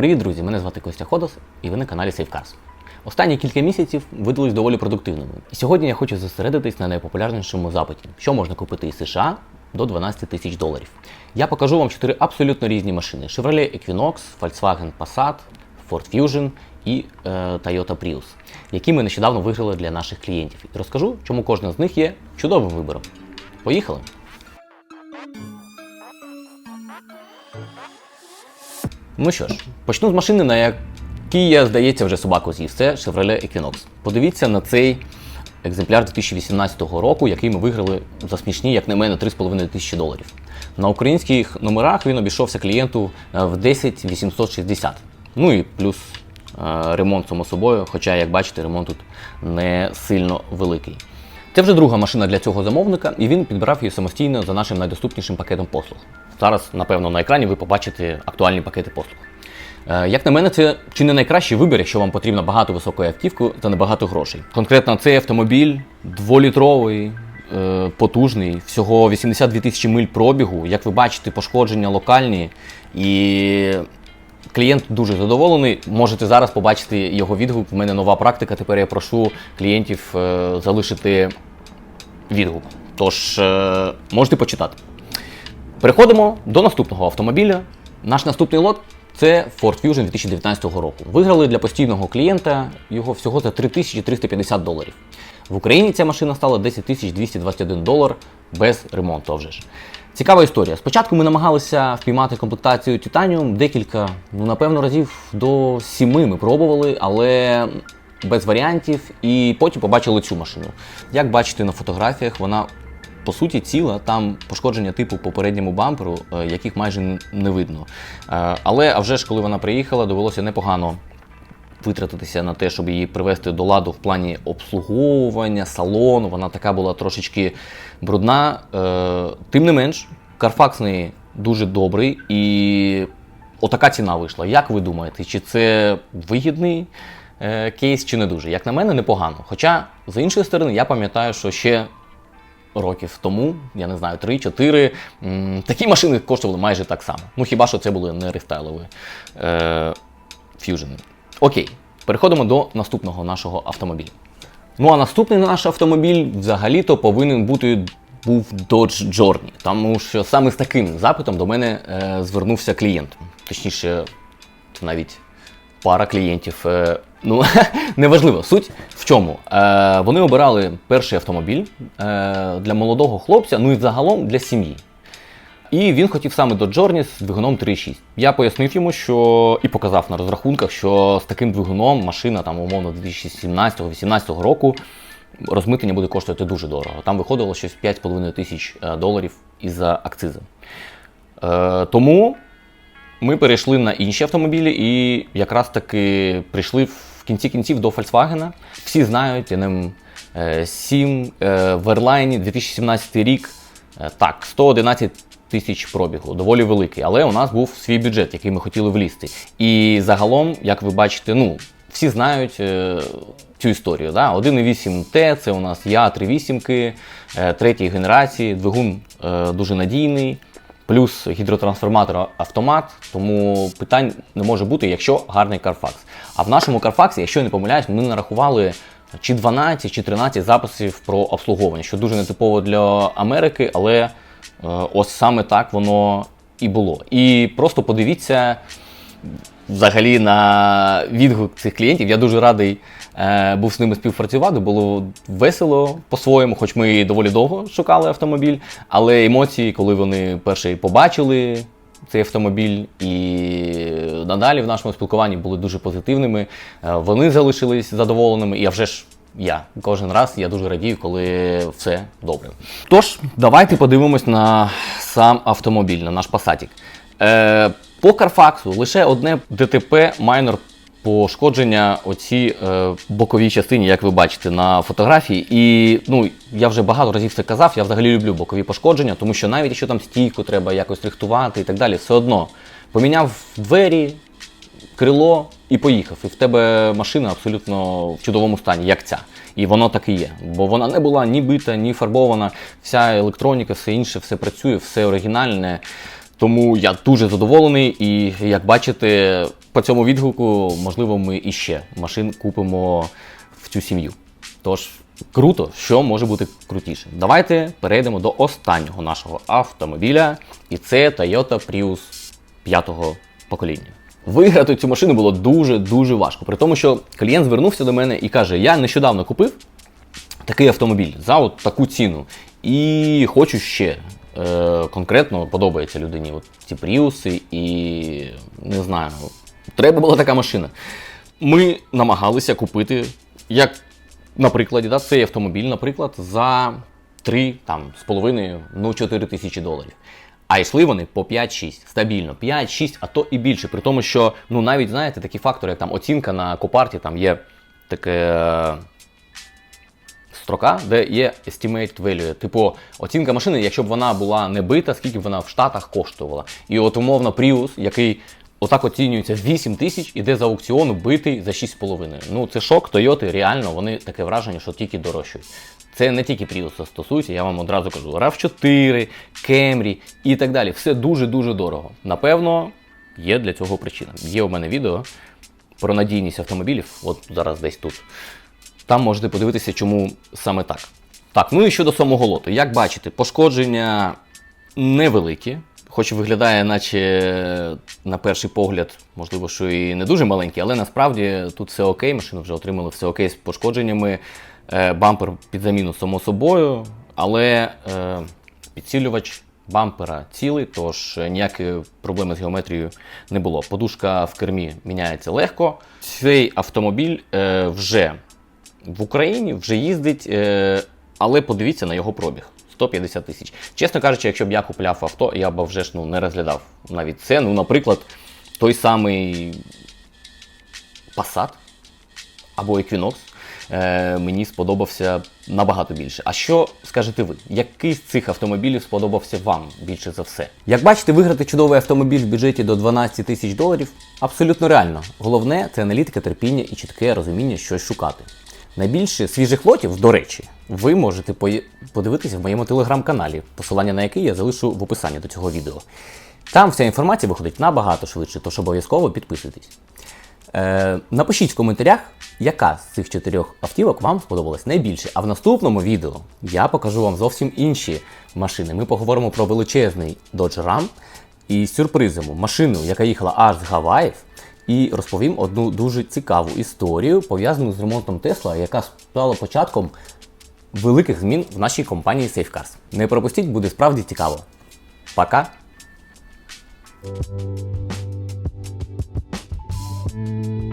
Привіт, друзі! Мене звати Костя Ходос, і ви на каналі SafeCars. Останні кілька місяців видались доволі продуктивними. І сьогодні я хочу зосередитись на найпопулярнішому запиті, що можна купити із США до 12 тисяч доларів. Я покажу вам чотири абсолютно різні машини: Chevrolet Equinox, Volkswagen Passat, Ford Fusion і е, Toyota Prius, які ми нещодавно виграли для наших клієнтів. І розкажу, чому кожна з них є чудовим вибором. Поїхали! Ну що ж, почну з машини, на якій я, здається, вже собаку з'їв. Це Chevrolet Equinox. Подивіться на цей екземпляр 2018 року, який ми виграли за смішні, як на мене, 3,5 тисячі доларів. На українських номерах він обійшовся клієнту е, в 10 860. Ну і плюс е, ремонт, само собою, хоча, як бачите, ремонт тут не сильно великий. Це вже друга машина для цього замовника, і він підбирав її самостійно за нашим найдоступнішим пакетом послуг. Зараз, напевно, на екрані ви побачите актуальні пакети послуг. Е, Як на мене, це чи не найкращий вибір, якщо вам потрібно багато високої автівки та небагато грошей. Конкретно цей автомобіль дволітровий, е, потужний, всього 82 тисячі миль пробігу. Як ви бачите, пошкодження локальні і. Клієнт дуже задоволений. Можете зараз побачити його відгук. В мене нова практика. Тепер я прошу клієнтів е, залишити відгук. Тож е, можете почитати. Переходимо до наступного автомобіля. Наш наступний лот це Ford Fusion 2019 року. Виграли для постійного клієнта його всього за 3350 доларів. В Україні ця машина стала 10 221 долар без ремонту. Вже ж. Цікава історія. Спочатку ми намагалися впіймати комплектацію Titanium декілька, ну напевно, разів до сіми ми пробували, але без варіантів. І потім побачили цю машину. Як бачите на фотографіях, вона по суті ціла, там пошкодження типу попередньому бамперу, е, яких майже не видно. Е, Але а вже ж, коли вона приїхала, довелося непогано витратитися на те, щоб її привести до ладу в плані обслуговування, салону. Вона така була трошечки брудна. Е, Тим не менш, Carfax неї дуже добрий і отака ціна вийшла. Як ви думаєте, чи це вигідний е, кейс, чи не дуже? Як на мене, непогано. Хоча, з іншої сторони, я пам'ятаю, що ще років тому, я не знаю, 3-4, такі машини коштували майже так само. Ну хіба що це були не рестайлові е, ф'южени. Окей, переходимо до наступного нашого автомобіля. Ну а наступний наш автомобіль взагалі-то повинен бути був Dodge Journey, тому що саме з таким запитом до мене е, звернувся клієнт. Точніше, навіть пара клієнтів. Е, ну, неважливо. Суть в чому? Е, вони обирали перший автомобіль е, для молодого хлопця, ну і загалом для сім'ї. І він хотів саме до Journey з двигуном 3.6. Я пояснив йому, що і показав на розрахунках, що з таким двигуном машина там умовно 2017-2018 року розмитнення буде коштувати дуже дорого. Там виходило щось 5,5 тисяч е, доларів із-за акцизи. Е, тому ми перейшли на інші автомобілі і якраз таки прийшли в кінці кінців до Volkswagen. Всі знають NM 7 е, в Airline 2017 рік. Е, Так, 111 тисяч пробігу, доволі великий, але у нас був свій бюджет, який ми хотіли влізти. І загалом, як ви бачите, ну, всі знають е, цю історію. Да? 1,8T це у нас я 3.8 е, третьої генерації, двигун е, дуже надійний плюс гідротрансформатор автомат, тому питань не може бути, якщо гарний Carfax. А в нашому Carfax, якщо я не помиляюсь, ми нарахували чи 12, чи 13 записів про обслуговування, що дуже нетипово для Америки, але ось саме так воно і було. І просто подивіться взагалі на відгук цих клієнтів. Я дуже радий е, був з ними співпрацювати. Було весело по-своєму, хоч ми доволі довго шукали автомобіль. Але емоції, коли вони перший побачили цей автомобіль, і надалі в нашому спілкуванні були дуже позитивними. Е, вони залишились задоволеними, і а вже ж. Я кожен раз я дуже радію, коли все добре. Тож, давайте подивимось на сам автомобіль, на наш Passatик. Е, по Карфаксу лише одне ДТП майнор пошкодження оцій е, боковій частині, як ви бачите на фотографії. І ну, я вже багато разів це казав, я взагалі люблю бокові пошкодження, тому що навіть якщо там стійку треба якось рихтувати і так далі, все одно поміняв двері, крило і поїхав. І в тебе машина абсолютно в чудовому стані, як ця. І воно так і є. Бо вона не була ні бита, ні фарбована. Вся електроніка, все інше, все працює, все оригінальне. Тому я дуже задоволений, і як бачите, по цьому відгуку, можливо, ми іще машин купимо в цю сім'ю. Тож круто, що може бути крутіше. Давайте перейдемо до останнього нашого автомобіля, і це Toyota Prius п'ятого покоління. Виграти цю машину було дуже дуже важко. При тому, що клієнт звернувся до мене і каже: Я нещодавно купив такий автомобіль за от таку ціну. І хочу ще. Е, конкретно подобається людині от ці пріуси, і не знаю, треба була така машина. Ми намагалися купити, як на прикладі, да, цей автомобіль, наприклад, за 3 там, з половиною, ну 4 тисячі доларів. А йшли вони по 5-6, стабільно, 5-6, а то і більше. При тому, що ну навіть знаєте такі фактори, як там оцінка на копарті, там є таке е, строка, де є estimate value. Типу, оцінка машини, якщо б вона була не бита, скільки б вона в Штатах коштувала. І от умовно Prius, який отак оцінюється 8 тисяч, іде за аукціону битий за 6,5. Ну це шок, Тойоти, реально, вони таке враження, що тільки дорожчають. Це не тільки Prius стосується, я вам одразу кажу, RAV4, Camry і так далі. Все дуже-дуже дорого. Напевно, є для цього причина. Є у мене відео про надійність автомобілів, от зараз десь тут. Там можете подивитися, чому саме так. Так, ну і щодо самого лоту. Як бачите, пошкодження невеликі, хоч виглядає, наче на перший погляд, можливо, що і не дуже маленькі, але насправді тут все окей, машину вже отримали все окей з пошкодженнями. Е, бампер під заміну, само собою, але е, підсилювач бампера цілий, тож ніякої проблеми з геометрією не було. Подушка в кермі міняється легко. Цей автомобіль е, вже в Україні вже їздить, е, але подивіться на його пробіг. 150 тисяч. Чесно кажучи, якщо б я купляв авто, я б вже ж ну, не розглядав навіть це. Ну, наприклад, той самий Passat або Equinox е, мені сподобався набагато більше. А що скажете ви? Який з цих автомобілів сподобався вам більше за все? Як бачите, виграти чудовий автомобіль в бюджеті до 12 тисяч доларів абсолютно реально. Головне це аналітика, терпіння і чітке розуміння, щось шукати. Найбільше свіжих лотів, до речі, ви можете подивитися в моєму телеграм-каналі, посилання на який я залишу в описанні до цього відео. Там вся інформація виходить набагато швидше, тож обов'язково підписуйтесь. Е, напишіть в коментарях, яка з цих чотирьох автівок вам сподобалась найбільше. А в наступному відео я покажу вам зовсім інші машини. Ми поговоримо про величезний Dodge Ram і з сюрпризом машину, яка їхала аж з Гаваїв, і розповім одну дуже цікаву історію, пов'язану з ремонтом Тесла, яка стала початком великих змін в нашій компанії Safecars. Не пропустіть, буде справді цікаво. Пока! Música